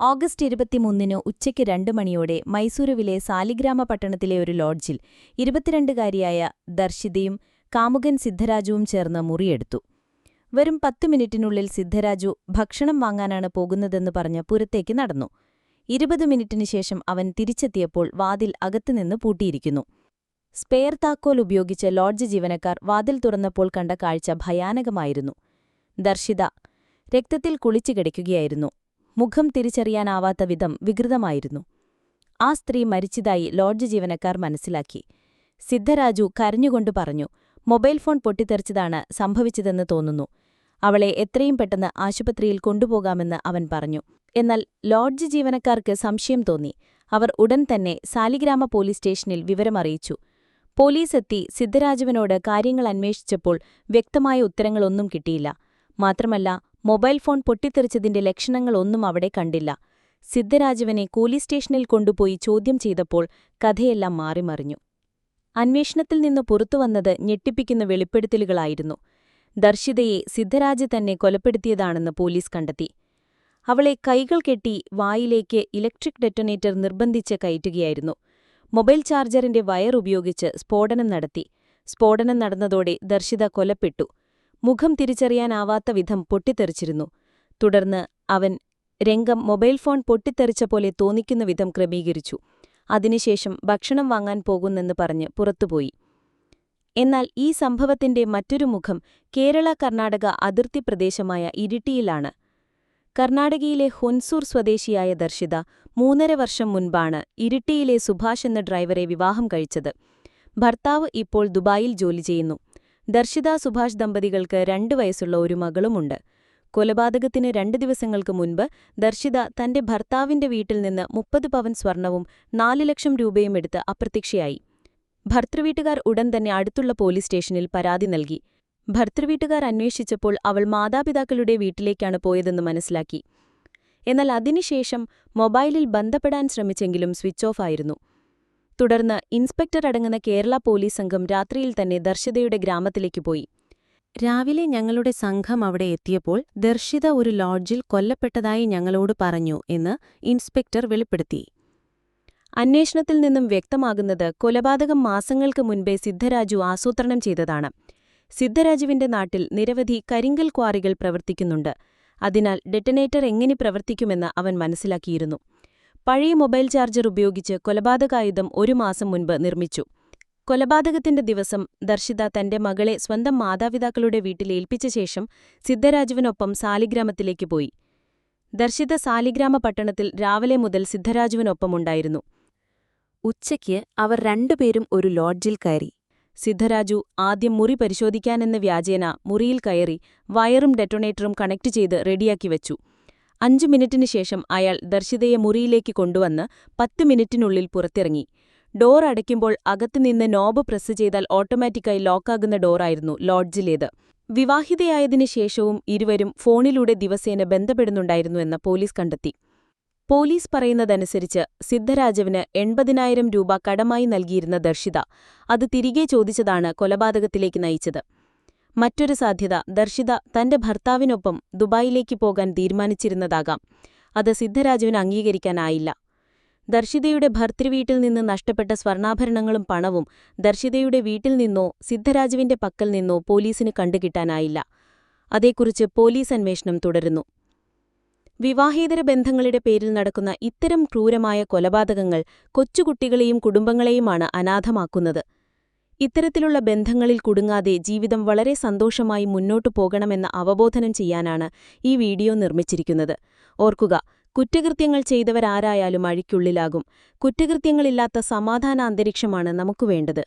August ഇരുപത്തിമൂന്നിന് ഉച്ചയ്ക്ക് രണ്ട് മണിയോടെ മൈസൂരുവിലെ സാലിഗ്രാമ പട്ടണത്തിലെ ഒരു ലോഡ്ജിൽ ഇരുപത്തിരണ്ടുകാരിയായ ദർശിതയും കാമുകൻ സിദ്ധരാജുവും ചേർന്ന് മുറിയെടുത്തു. വരും പത്തു മിനിറ്റിനുള്ളിൽ സിദ്ധരാജു ഭക്ഷണം വാങ്ങാനാണ് പോകുന്നതെന്ന് പറഞ്ഞ് പുറത്തേക്ക് നടന്നു. ഇരുപത് മിനിറ്റിന് ശേഷം അവൻ തിരിച്ചെത്തിയപ്പോൾ വാതിൽ അകത്തുനിന്ന് പൂട്ടിയിരിക്കുന്നു. സ്പെയർ താക്കോൽ ഉപയോഗിച്ച് ലോഡ്ജ് ജീവനക്കാർ വാതിൽ തുറന്നപ്പോൾ കണ്ട കാഴ്ച ഭയാനകമായിരുന്നു. ദർശിത രക്തത്തിൽ കുളിച്ചു കിടക്കുകയായിരുന്നു. മുഖം തിരിച്ചറിയാനാവാത്ത വിധം വികൃതമായിരുന്നു. ആ സ്ത്രീ മരിച്ചതായി ലോഡ്ജ് ജീവനക്കാർ മനസ്സിലാക്കി. സിദ്ധരാജു കരഞ്ഞുകൊണ്ട് പറഞ്ഞു മൊബൈൽ ഫോൺ പൊട്ടിത്തെറിച്ചതാണ് സംഭവിച്ചതെന്ന് തോന്നുന്നു. അവളെ എത്രയും പെട്ടെന്ന് ആശുപത്രിയിൽ കൊണ്ടുപോകാമെന്ന് അവൻ പറഞ്ഞു. എന്നാൽ ലോഡ്ജ് ജീവനക്കാർക്ക് സംശയം തോന്നി. അവർ ഉടൻ തന്നെ സാലിഗ്രാമ പോലീസ് സ്റ്റേഷനിൽ വിവരമറിയിച്ചു പോലീസ് എത്തി സിദ്ധരാജുവിനോട് കാര്യങ്ങൾ അന്വേഷിച്ചപ്പോൾ വ്യക്തമായ ഉത്തരങ്ങളൊന്നും കിട്ടിയില്ല. മാത്രമല്ല മൊബൈൽ ഫോൺ പൊട്ടിത്തെറിച്ചതിന്റെ ലക്ഷണങ്ങളൊന്നും അവിടെ കണ്ടില്ല. സിദ്ധരാജവനെ കൂലി സ്റ്റേഷനിൽ കൊണ്ടുപോയി ചോദ്യം ചെയ്തപ്പോൾ കഥയെല്ലാം മാറിമറിഞ്ഞു. അന്വേഷണത്തിൽ നിന്ന് പുറത്തുവന്നത് ഞെട്ടിപ്പിക്കുന്ന വെളിപ്പെടുത്തലുകളായിരുന്നു. ദർശിതയെ സിദ്ധരാജ് തന്നെ കൊലപ്പെടുത്തിയതാണെന്ന് പോലീസ് കണ്ടെത്തി. അവളെ കൈകൾ കെട്ടി വായിലേക്ക് ഇലക്ട്രിക് ഡെറ്റോനേറ്റർ നിർബന്ധിച്ച് കയറ്റുകയായിരുന്നു. മൊബൈൽ ചാർജറിന്റെ വയർ ഉപയോഗിച്ച് സ്ഫോടനം നടത്തി. സ്ഫോടനം നടന്നതോടെ ദർശിത കൊലപ്പെട്ടു. മുഖം തിരിച്ചറിയാനാവാത്ത വിധം പൊട്ടിത്തെറിച്ചിരുന്നു. തുടർന്ന് അവൻ രംഗം മൊബൈൽ ഫോൺ പൊട്ടിത്തെറിച്ച പോലെ തോന്നിക്കുന്ന വിധം ക്രമീകരിച്ചു. അതിനുശേഷം ഭക്ഷണം വാങ്ങാൻ പോകുന്നെന്ന് പറഞ്ഞ് പുറത്തുപോയി. എന്നാൽ ഈ സംഭവത്തിന്റെ മറ്റൊരു മുഖം കേരള കർണാടക അതിർത്തി പ്രദേശമായ ഇരിട്ടിയിലാണ്. കർണാടകയിലെ ഹൊൻസൂർ സ്വദേശിയായ ദർശിത മൂന്നര വർഷം മുൻപാണ് ഇരിട്ടിയിലെ സുഭാഷ് എന്ന ഡ്രൈവറെ വിവാഹം കഴിച്ചത്. ഭർത്താവ് ഇപ്പോൾ ദുബായിൽ ജോലി ചെയ്യുന്നു. ദർശിത സുഭാഷ് ദമ്പതികൾക്ക് രണ്ട് വയസ്സുള്ള ഒരു മകളുമുണ്ട്. കൊലപാതകത്തിന് രണ്ട് ദിവസങ്ങൾക്ക് മുൻപ് ദർശിത തന്റെ ഭർത്താവിന്റെ വീട്ടിൽ നിന്ന് മുപ്പത് പവൻ സ്വർണവും നാല് ലക്ഷം രൂപയും എടുത്ത് അപ്രത്യക്ഷയായി. ഭർത്തൃവീട്ടുകാർ ഉടൻ തന്നെ അടുത്തുള്ള പോലീസ് സ്റ്റേഷനിൽ പരാതി നൽകി. ഭർത്തൃവീട്ടുകാർ അന്വേഷിച്ചപ്പോൾ അവൾ മാതാപിതാക്കളുടെ വീട്ടിലേക്കാണ് പോയതെന്ന് മനസ്സിലാക്കി. എന്നാൽ അതിനുശേഷം മൊബൈലിൽ ബന്ധപ്പെടാൻ ശ്രമിച്ചെങ്കിലും സ്വിച്ച് ഓഫ് ആയിരുന്നു. തുടർന്ന് ഇൻസ്പെക്ടർ അടങ്ങുന്ന കേരള പോലീസ് സംഘം രാത്രിയിൽ തന്നെ ദർശിതയുടെ ഗ്രാമത്തിലേക്ക് പോയി. രാവിലെ ഞങ്ങളുടെ സംഘം അവിടെ എത്തിയപ്പോൾ ദർശിത ഒരു ലോഡ്ജിൽ കൊല്ലപ്പെട്ടതായി ഞങ്ങളോട് പറഞ്ഞു എന്ന് ഇൻസ്പെക്ടർ വെളിപ്പെടുത്തി. അന്വേഷണത്തിൽ നിന്നും വ്യക്തമാകുന്നത് കൊലപാതകം മാസങ്ങൾക്ക് മുൻപേ സിദ്ധരാജു ആസൂത്രണം ചെയ്തതാണ്. സിദ്ധരാജുവിന്റെ നാട്ടിൽ നിരവധി കരിങ്കൽ ക്വാറികൾ പ്രവർത്തിക്കുന്നുണ്ട്. അതിനാൽ ഡെറ്റനേറ്റർ എങ്ങനെ പ്രവർത്തിക്കുമെന്ന് അവൻ മനസ്സിലാക്കിയിരുന്നു. പഴയ മൊബൈൽ ചാർജർ ഉപയോഗിച്ച് കൊലപാതകായുധം ഒരു മാസം മുൻപ് നിർമ്മിച്ചു. കൊലപാതകത്തിന്റെ ദിവസം ദർശിത തന്റെ മകളെ സ്വന്തം മാതാപിതാക്കളുടെ വീട്ടിൽ ഏൽപ്പിച്ച ശേഷം സിദ്ധരാജുവിനൊപ്പം സാലിഗ്രാമത്തിലേക്ക് പോയി. ദർശിത സാലിഗ്രാമ പട്ടണത്തിൽ രാവിലെ മുതൽ സിദ്ധരാജുവിനൊപ്പമുണ്ടായിരുന്നു. ഉച്ചയ്ക്ക് അവർ രണ്ടുപേരും ഒരു ലോഡ്ജിൽ കയറി. സിദ്ധരാജു ആദ്യം മുറി പരിശോധിക്കാനെന്ന വ്യാജേന മുറിയിൽ കയറി വയറും ഡെറ്റൊണേറ്ററും കണക്ട് ചെയ്ത് റെഡിയാക്കി വെച്ചു. അഞ്ചു മിനിറ്റിനു ശേഷം അയാൾ ദർശിതയെ മുറിയിലേക്ക് കൊണ്ടുവന്ന് പത്ത് മിനിറ്റിനുള്ളിൽ പുറത്തിറങ്ങി. ഡോർ അടയ്ക്കുമ്പോൾ അകത്തുനിന്ന് നോബ് പ്രസ് ചെയ്താൽ ഓട്ടോമാറ്റിക്കായി ലോക്കാകുന്ന ഡോറായിരുന്നു ലോഡ്ജിലേത്. വിവാഹിതയായതിനു ശേഷവും ഇരുവരും ഫോണിലൂടെ ദിവസേന ബന്ധപ്പെടുന്നുണ്ടായിരുന്നുവെന്ന് പോലീസ് കണ്ടെത്തി. പോലീസ് പറയുന്നതനുസരിച്ച് സിദ്ധരാജവിന് എൺപതിനായിരം രൂപ കടമായി നൽകിയിരുന്ന ദർശിത അത് തിരികെ ചോദിച്ചതാണ് കൊലപാതകത്തിലേക്ക് നയിച്ചത്. മറ്റൊരു സാധ്യത ദർശിത തന്റെ ഭർത്താവിനൊപ്പം ദുബായിലേക്ക് പോകാൻ തീരുമാനിച്ചിരുന്നതാകാം. അത് സിദ്ധരാജുവിന് അംഗീകരിക്കാനായില്ല. ദർശിതയുടെ ഭർത്തൃവീട്ടിൽ നിന്ന് നഷ്ടപ്പെട്ട സ്വർണാഭരണങ്ങളും പണവും ദർശിതയുടെ വീട്ടിൽ നിന്നോ സിദ്ധരാജുവിന്റെ പക്കൽ നിന്നോ പോലീസിന് കണ്ടുകിട്ടാനായില്ല. അതേക്കുറിച്ച് പോലീസ് അന്വേഷണം തുടരുന്നു. വിവാഹേതര ബന്ധങ്ങളുടെ പേരിൽ നടക്കുന്ന ഇത്തരം ക്രൂരമായ കൊലപാതകങ്ങൾ കൊച്ചുകുട്ടികളെയും കുടുംബങ്ങളെയുമാണ് അനാഥമാക്കുന്നത്. ഇത്തരത്തിലുള്ള ബന്ധങ്ങളിൽ കുടുങ്ങാതെ ജീവിതം വളരെ സന്തോഷമായി മുന്നോട്ടു പോകണമെന്ന അവബോധനം ചെയ്യാനാണ് ഈ വീഡിയോ നിർമ്മിച്ചിരിക്കുന്നത്. ഓർക്കുക കുറ്റകൃത്യങ്ങൾ ചെയ്തവരാരായാലും അഴിക്കുള്ളിലാകും. കുറ്റകൃത്യങ്ങളില്ലാത്ത സമാധാന അന്തരീക്ഷമാണ് നമുക്ക് വേണ്ടത്.